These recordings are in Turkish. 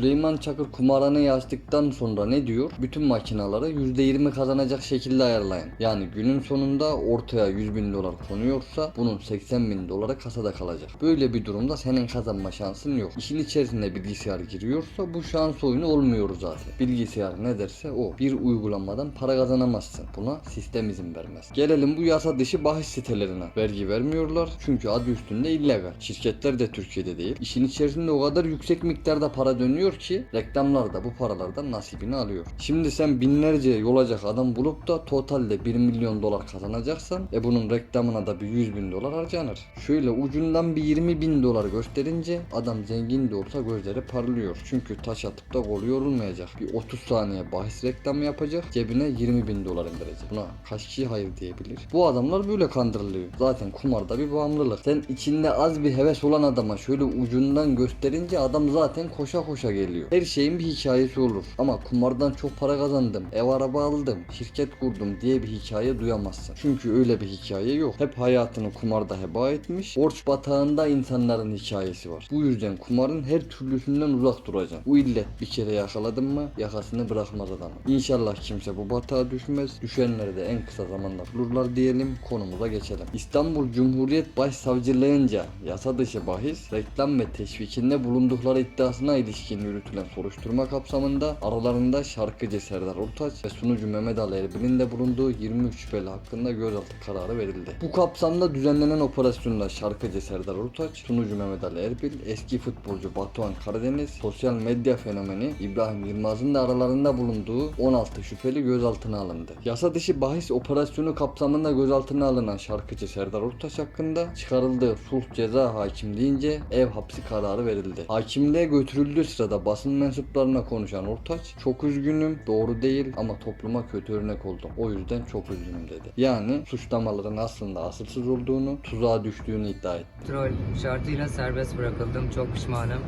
Süleyman Çakır kumarhaneyi açtıktan sonra ne diyor? Bütün makinaları %20 kazanacak şekilde ayarlayın. Yani günün sonunda ortaya 100 bin dolar konuyorsa bunun 80 bin doları kasada kalacak. Böyle bir durumda senin kazanma şansın yok. İşin içerisinde bilgisayar giriyorsa bu şans oyunu olmuyor zaten. Bilgisayar ne derse o. Bir uygulamadan para kazanamazsın. Buna sistem izin vermez. Gelelim bu yasa dışı bahis sitelerine. Vergi vermiyorlar çünkü adı üstünde illegal. Şirketler de Türkiye'de değil. İşin içerisinde o kadar yüksek miktarda para dönüyor ki reklamlar da bu paralardan nasibini alıyor. Şimdi sen binlerce yolacak adam bulup da totalde 1 milyon dolar kazanacaksan e bunun reklamına da bir 100 bin dolar harcanır. Şöyle ucundan bir 20 bin dolar gösterince adam zengin de olsa gözleri parlıyor. Çünkü taş atıp da gol yorulmayacak. Bir 30 saniye bahis reklamı yapacak cebine 20 bin dolar indirecek. Buna kaç kişi hayır diyebilir? Bu adamlar böyle kandırılıyor. Zaten kumarda bir bağımlılık. Sen içinde az bir heves olan adama şöyle ucundan gösterince adam zaten koşa koşa geliyor. Her şeyin bir hikayesi olur. Ama kumardan çok para kazandım, ev araba aldım, şirket kurdum diye bir hikaye duyamazsın. Çünkü öyle bir hikaye yok. Hep hayatını kumarda heba etmiş. Borç batağında insanların hikayesi var. Bu yüzden kumarın her türlüsünden uzak duracaksın. Bu illet bir kere yakaladın mı yakasını bırakmaz adamı. İnşallah kimse bu batağa düşmez. Düşenleri de en kısa zamanda bulurlar diyelim. Konumuza geçelim. İstanbul Cumhuriyet Başsavcılığınca yasa dışı bahis, reklam ve teşvikinde bulundukları iddiasına ilişkin yürütülen soruşturma kapsamında aralarında şarkıcı Serdar Ortaç ve sunucu Mehmet Ali Erbil'in de bulunduğu 23 şüpheli hakkında gözaltı kararı verildi. Bu kapsamda düzenlenen operasyonda şarkıcı Serdar Ortaç, sunucu Mehmet Ali Erbil, eski futbolcu Batuhan Karadeniz, sosyal medya fenomeni İbrahim Yılmaz'ın da aralarında bulunduğu 16 şüpheli gözaltına alındı. Yasa dışı bahis operasyonu kapsamında gözaltına alınan şarkıcı Serdar Ortaç hakkında çıkarıldığı sulh ceza hakimliğince ev hapsi kararı verildi. Hakimliğe götürüldüğü sırada basın mensuplarına konuşan Ortaç, çok üzgünüm, doğru değil ama topluma kötü örnek oldum. O yüzden çok üzgünüm dedi. Yani suçlamaların aslında asılsız olduğunu, tuzağa düştüğünü iddia etti. Kontrol şartıyla serbest bırakıldım. Çok pişmanım.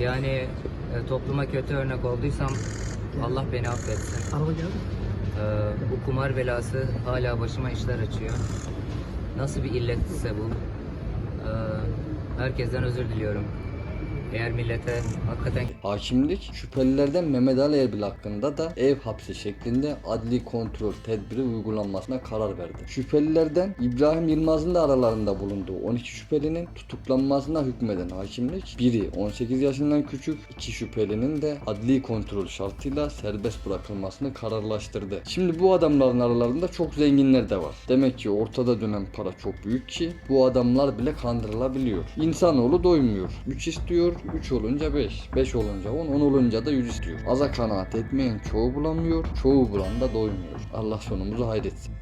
Yani e, topluma kötü örnek olduysam Allah beni affetsin. Araba geldi. E, bu kumar belası hala başıma işler açıyor. Nasıl bir illetse bu. E, herkesten özür diliyorum. Eğer millete hakikaten Hakimlik şüphelilerden Mehmet Ali Erbil hakkında da ev hapsi şeklinde adli kontrol tedbiri uygulanmasına karar verdi. Şüphelilerden İbrahim Yılmaz'ın da aralarında bulunduğu 12 şüphelinin tutuklanmasına hükmeden hakimlik biri 18 yaşından küçük iki şüphelinin de adli kontrol şartıyla serbest bırakılmasını kararlaştırdı. Şimdi bu adamların aralarında çok zenginler de var. Demek ki ortada dönen para çok büyük ki bu adamlar bile kandırılabiliyor. İnsanoğlu doymuyor. 3 istiyor, 3 olunca 5, 5 olunca 10, 10 olunca da 100 istiyor. Aza kanaat etmeyen çoğu bulamıyor, çoğu bulan da doymuyor. Allah sonumuzu hayretsin.